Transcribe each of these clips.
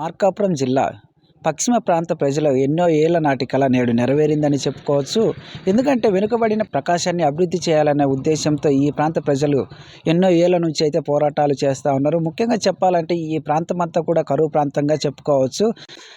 మార్కాపురం జిల్లా పశ్చిమ ప్రాంత ప్రజలు ఎన్నో ఏళ్ళ నాటి కళ నేడు నెరవేరిందని చెప్పుకోవచ్చు. ఎందుకంటే వెనుకబడిన ప్రకాశాన్ని అభివృద్ధి చేయాలనే ఉద్దేశంతో ఈ ప్రాంత ప్రజలు ఎన్నో ఏళ్ళ నుంచి అయితే పోరాటాలు చేస్తూ ఉన్నారు. ముఖ్యంగా చెప్పాలంటే ఈ ప్రాంతం అంతా కూడా కరువు ప్రాంతంగా చెప్పుకోవచ్చు.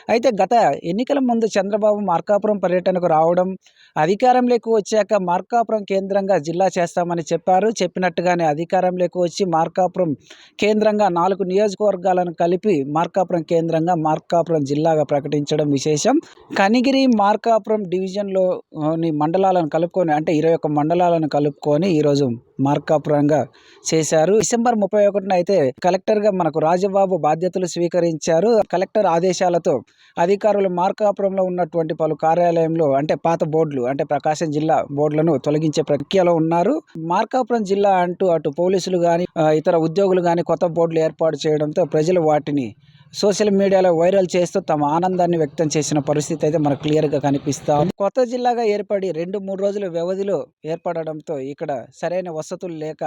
అయితే గత ఎన్నికల ముందు చంద్రబాబు మార్కాపురం పర్యటనకు రావడం అధికారంలోకి వచ్చాక మార్కాపురం కేంద్రంగా జిల్లా చేస్తామని చెప్పారు. చెప్పినట్టుగానే అధికారంలోకి వచ్చి మార్కాపురం కేంద్రంగా నాలుగు నియోజకవర్గాలను కలిపి మార్కాపురం కేంద్రంగా మార్కాపురం జిల్లాగా ప్రకటించడం విశేషం. కనిగిరి మార్కాపురం డివిజన్లోని మండలాలను కలుపుకొని అంటే ఇరవై ఒక్క మండలాలను కలుపుకొని ఈరోజు మార్కాపురంగా చేశారు. డిసెంబర్ ముప్పై ఒకటిన అయితే కలెక్టర్గా మనకు రాజబాబు బాధ్యతలు స్వీకరించారు. కలెక్టర్ ఆదేశాలతో అధికారులు మార్కాపురంలో ఉన్నటువంటి పలు కార్యాలయంలో అంటే పాత బోర్డులు అంటే ప్రకాశం జిల్లా బోర్డులను తొలగించే ప్రక్రియలో ఉన్నారు. మార్కాపురం జిల్లా అంటూ అటు పోలీసులు కానీ ఇతర ఉద్యోగులు కానీ కొత్త బోర్డులు ఏర్పాటు చేయడంతో ప్రజలు వాటిని సోషల్ మీడియాలో వైరల్ చేస్తూ తమ ఆనందాన్ని వ్యక్తం చేసిన పరిస్థితి అయితే మనకు క్లియర్గా కనిపిస్తా కొత్త జిల్లాగా ఏర్పడి రెండు మూడు రోజుల వ్యవధిలో ఏర్పడడంతో ఇక్కడ సరైన వసతులు లేక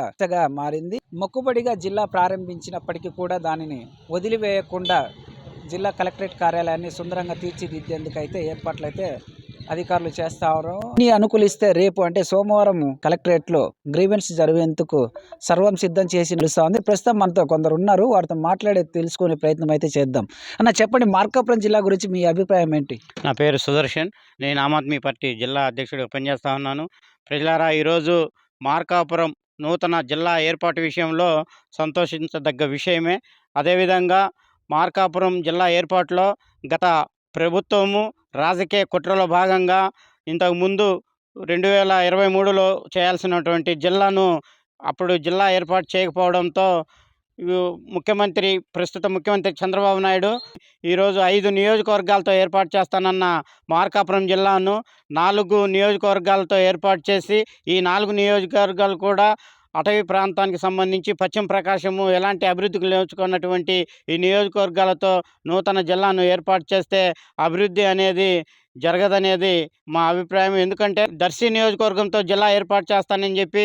మారింది. మొక్కుబడిగా జిల్లా ప్రారంభించినప్పటికీ కూడా దానిని వదిలివేయకుండా జిల్లా కలెక్టరేట్ కార్యాలయాన్ని సుందరంగా తీర్చిదిద్దేందుకైతే ఏర్పాట్లయితే ఏర్పాట్లు అయితే అధికారులు చేస్తారు నీ అనుకూలిస్తే రేపు అంటే సోమవారం కలెక్టరేట్లో గ్రీవెన్స్ జరిగేందుకు సర్వం సిద్ధం చేసి నిలుస్తుంది. ప్రస్తుతం మనతో కొందరు ఉన్నారు. వారితో మాట్లాడే తెలుసుకునే ప్రయత్నం అయితే చేద్దాం. అన్న చెప్పండి మార్కాపురం జిల్లా గురించి మీ అభిప్రాయం ఏంటి? నా పేరు సుదర్శన్. నేను ఆమ్ ఆద్మీ పార్టీ జిల్లా అధ్యక్షుడిగా పనిచేస్తా ఉన్నాను. ప్రజలారా ఈరోజు మార్కాపురం నూతన జిల్లా ఏర్పాటు విషయంలో సంతోషించదగ్గ విషయమే. అదేవిధంగా మార్కాపురం జిల్లా ఏర్పాటులో గత ప్రభుత్వము రాజకీయ కుట్రలో భాగంగా ఇంతకుముందు రెండు వేల ఇరవై మూడులో చేయాల్సినటువంటి జిల్లాను అప్పుడు జిల్లా ఏర్పాటు చేయకపోవడంతో ముఖ్యమంత్రి ప్రస్తుత ముఖ్యమంత్రి చంద్రబాబు నాయుడు ఈరోజు ఐదు నియోజకవర్గాలతో ఏర్పాటు చేస్తానన్న మార్కాపురం జిల్లాను నాలుగు నియోజకవర్గాలతో ఏర్పాటు చేసి ఈ నాలుగు నియోజకవర్గాలు కూడా అటవీ ప్రాంతానికి సంబంధించి పశ్చిమ ప్రకాశము ఎలాంటి అభివృద్ధికి నేర్చుకున్నటువంటి ఈ నియోజకవర్గాలతో నూతన జిల్లాను ఏర్పాటు చేస్తే అభివృద్ధి అనేది జరగదనేది మా అభిప్రాయం. ఎందుకంటే దర్శి నియోజకవర్గంతో జిల్లా ఏర్పాటు చేస్తానని చెప్పి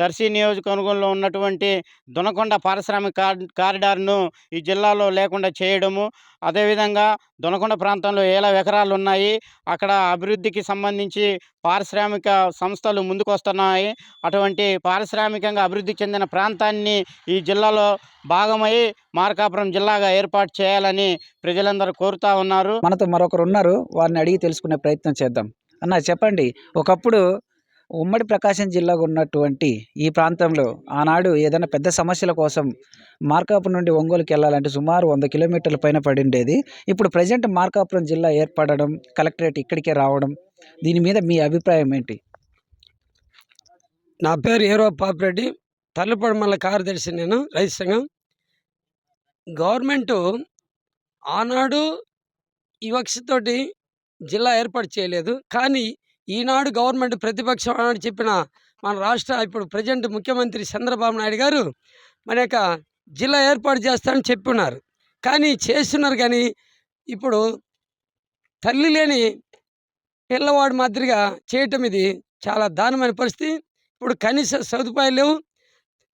దర్శి నియోజకవర్గంలో ఉన్నటువంటి దొనకొండ పారిశ్రామిక కార్ కారిడార్ను ఈ జిల్లాలో లేకుండా చేయడము అదేవిధంగా దొనకొండ ప్రాంతంలో వేల ఎకరాలు ఉన్నాయి అక్కడ అభివృద్ధికి సంబంధించి పారిశ్రామిక సంస్థలు ముందుకొస్తున్నాయి అటువంటి పారిశ్రామికంగా అభివృద్ధి చెందిన ప్రాంతాన్ని ఈ జిల్లాలో భాగమై మార్కాపురం జిల్లాగా ఏర్పాటు చేయాలని ప్రజలందరూ కోరుతా ఉన్నారు. మనతో మరొకరు ఉన్నారు వారిని అడిగి తెలుసుకునే ప్రయత్నం చేద్దాం. అన్న చెప్పండి ఒకప్పుడు ఉమ్మడి ప్రకాశం జిల్లాగా ఉన్నటువంటి ఈ ప్రాంతంలో ఆనాడు ఏదైనా పెద్ద సమస్యల కోసం మార్కాపురం నుండి ఒంగోలుకి వెళ్ళాలంటే సుమారు వంద కిలోమీటర్ల పైన పడిండేది. ఇప్పుడు ప్రజెంట్ మార్కాపురం జిల్లా ఏర్పడడం కలెక్టరేట్ ఇక్కడికే రావడం దీని మీద మీ అభిప్రాయం ఏంటి? నా పేరు ఏరో పాపిరెడ్డి. తల్లిపడి మల్ల కార్యదర్శి నేను రైతు సంఘం. గవర్నమెంటు ఆనాడు ఈ వక్షతోటి జిల్లా ఏర్పాటు చేయలేదు. కానీ ఈనాడు గవర్నమెంట్ ప్రతిపక్షం అని చెప్పిన మన రాష్ట్ర ఇప్పుడు ప్రజెంట్ ముఖ్యమంత్రి చంద్రబాబు నాయుడు గారు మన యొక్క జిల్లా ఏర్పాటు చేస్తానని చెప్పున్నారు కానీ చేస్తున్నారు కానీ ఇప్పుడు తల్లి లేని పిల్లవాడు మాదిరిగా చేయటం ఇది చాలా దారుణమైన పరిస్థితి. ఇప్పుడు కనీస సదుపాయాలు లేవు.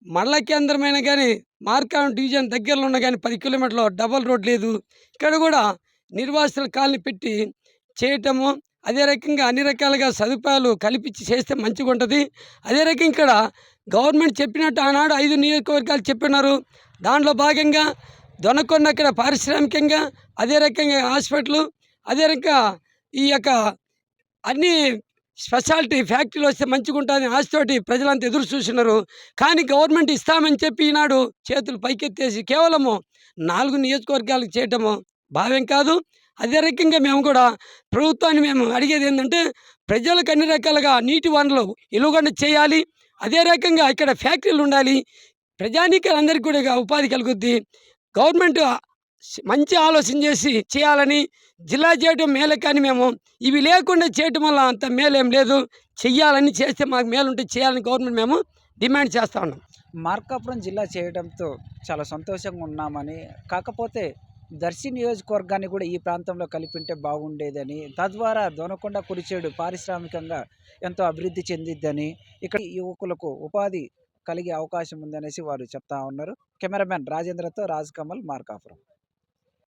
మండల కేంద్రమైన కానీ మార్కాం డివిజన్ దగ్గరలో ఉన్న కానీ పది కిలోమీటర్లు డబల్ రోడ్ లేదు. ఇక్కడ కూడా నిర్వాసితుల కాలనీ పెట్టి చేయటము అదే రకంగా అన్ని రకాలుగా సదుపాయాలు కల్పించి చేస్తే మంచిగా ఉంటుంది అదే రకంగా ఇక్కడ గవర్నమెంట్ చెప్పినట్టు ఆనాడు ఐదు నియోజకవర్గాలు చెప్పినారు. దాంట్లో భాగంగా దొనకొండ అక్కడ పారిశ్రామికంగా అదే రకంగా హాస్పిటల్ అదే రకంగా ఈ యొక్క అన్ని స్పెషాలిటీ ఫ్యాక్టరీలు వస్తే మంచిగా ఉంటుంది ఆశతోటి ప్రజలంతా ఎదురు చూస్తున్నారు కానీ గవర్నమెంట్ ఇస్తామని చెప్పి ఈనాడు చేతులు పైకెత్తేసి కేవలము నాలుగు నియోజకవర్గాలకు చేయటము భావ్యం కాదు. అదే రకంగా మేము కూడా ప్రభుత్వాన్ని మేము అడిగేది ఏంటంటే ప్రజలకు అన్ని రకాలుగా నీటి వనరులు ఇలుగొండ చేయాలి. అదే రకంగా ఇక్కడ ఫ్యాక్టరీలు ఉండాలి. ప్రజానీకాలందరికీ కూడా ఉపాధి కలుగుద్ది. గవర్నమెంట్ మంచి ఆలోచన చేసి చేయాలని జిల్లా చేయటం మేలే కానీ మేము ఇవి లేకుండా చేయటం వల్ల అంత మేలేం లేదు. చెయ్యాలని చేస్తే మాకు మేలుంటే చేయాలని గవర్నమెంట్ మేము డిమాండ్ చేస్తా ఉన్నాం. మార్కాపురం జిల్లా చేయడంతో చాలా సంతోషంగా ఉన్నామని కాకపోతే దర్శి నియోజకవర్గాన్ని కూడా ఈ ప్రాంతంలో కలిపింటే బాగుండేదని తద్వారా దొనకొండ కురిచేడు పారిశ్రామికంగా ఎంతో అభివృద్ధి చెందిద్దని ఇక్కడ యువకులకు ఉపాధి కలిగే అవకాశం ఉందనేసి వారు చెప్తా ఉన్నారు. కెమెరామెన్ రాజేంద్రతో రాజ్ కమల్ మార్కాపురం.